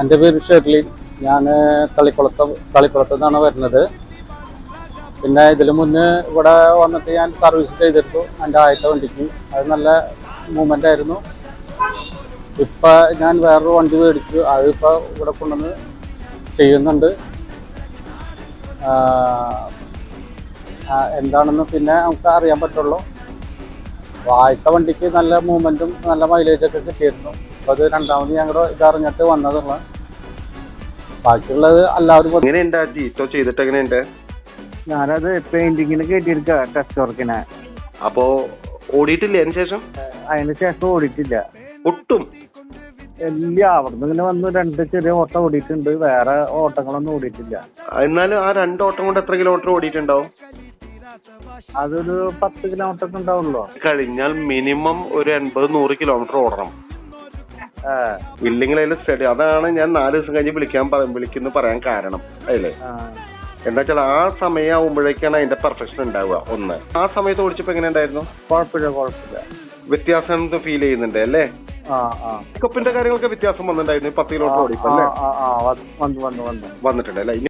എന്റെ പേര് ഷെർലി. ഞാൻ തളിക്കുളത്ത് തളിക്കുളത്ത് നിന്നാണ് വരുന്നത്. പിന്നെ ഇതിന് മുന്നേ ഇവിടെ വന്നിട്ട് ഞാൻ സർവീസ് ചെയ്തിരുന്നു. എന്റെ ആദ്യത്തെ വണ്ടിക്ക്. അത് നല്ല മൂവ്മെന്റ് ആയിരുന്നു. ഇപ്പം ഞാൻ വേറൊരു വണ്ടി മേടിച്ചു. അതിപ്പോൾ ഇവിടെ കൊണ്ടുവന്ന് ചെയ്യുന്നുണ്ട്. എന്താണെന്ന് പിന്നെ നമുക്ക് അറിയാൻ പറ്റുള്ളൂ. ആദ്യത്തെ വണ്ടിക്ക് നല്ല മൂവ്മെന്റും നല്ല മൈലേജൊക്കെ കിട്ടിയിരുന്നു. അപ്പോൾ അത് രണ്ടാമത് ഞങ്ങൾ ഇതറിഞ്ഞിട്ട് വന്നതുള്ള ബാക്കിയുള്ളത് എല്ലാവരും എങ്ങനെയുണ്ട് ചെയ്തിട്ട് എങ്ങനെയുണ്ട്? ഞാനത് പെയിന്റിങ്ങിന് കേട്ടിരിക്ക ടെസ്റ്റ് വർക്കിന് അപ്പോ ഓടിയിട്ടില്ലേ അതിന് ശേഷം? അതിന് ശേഷം ഓടിയിട്ടില്ല. ഒട്ടും? ഇല്ല അവിടുന്ന് ഇങ്ങനെ വന്ന് രണ്ട് ചെറിയ ഓട്ടം ഓടിയിട്ടുണ്ട് വേറെ ഓട്ടങ്ങളൊന്നും ഓടിയിട്ടില്ല. എന്നാലും ആ രണ്ട് ഓട്ടം കൊണ്ട് എത്ര കിലോമീറ്റർ ഓടിയിട്ടുണ്ടാവും? അതൊരു പത്ത് കിലോമീറ്റർ ഒക്കെ ഉണ്ടാവുള്ളൂ. കഴിഞ്ഞാൽ മിനിമം ഒരു എൺപത് നൂറ് കിലോമീറ്റർ ഓടണം. ഇല്ലെങ്കിൽ അതിൽ സ്റ്റഡി അതാണ് ഞാൻ നാല് ദിവസം കഴിഞ്ഞ് വിളിക്കാൻ വിളിക്കുന്നു പറയാൻ കാരണം അല്ലേ. എന്താ വെച്ചാൽ ആ സമയമാകുമ്പോഴേക്കാണ് അതിന്റെ പെർഫെക്ഷൻ ഉണ്ടാവുക ഒന്ന്. ആ സമയത്ത് ഓടിച്ചപ്പോ എങ്ങനെ ഉണ്ടായിരുന്നു? കുഴപ്പമില്ല കുഴപ്പമില്ല. വ്യത്യാസം ഫീൽ ചെയ്യുന്നുണ്ട് അല്ലേ? പിക്കപ്പിന്റെ കാര്യങ്ങളൊക്കെ വ്യത്യാസം വന്നിട്ടുണ്ടായിരുന്നു പത്ത് കിലോമീറ്റർ ഓടിപ്പോ വന്നിട്ടുണ്ട് അല്ലേ?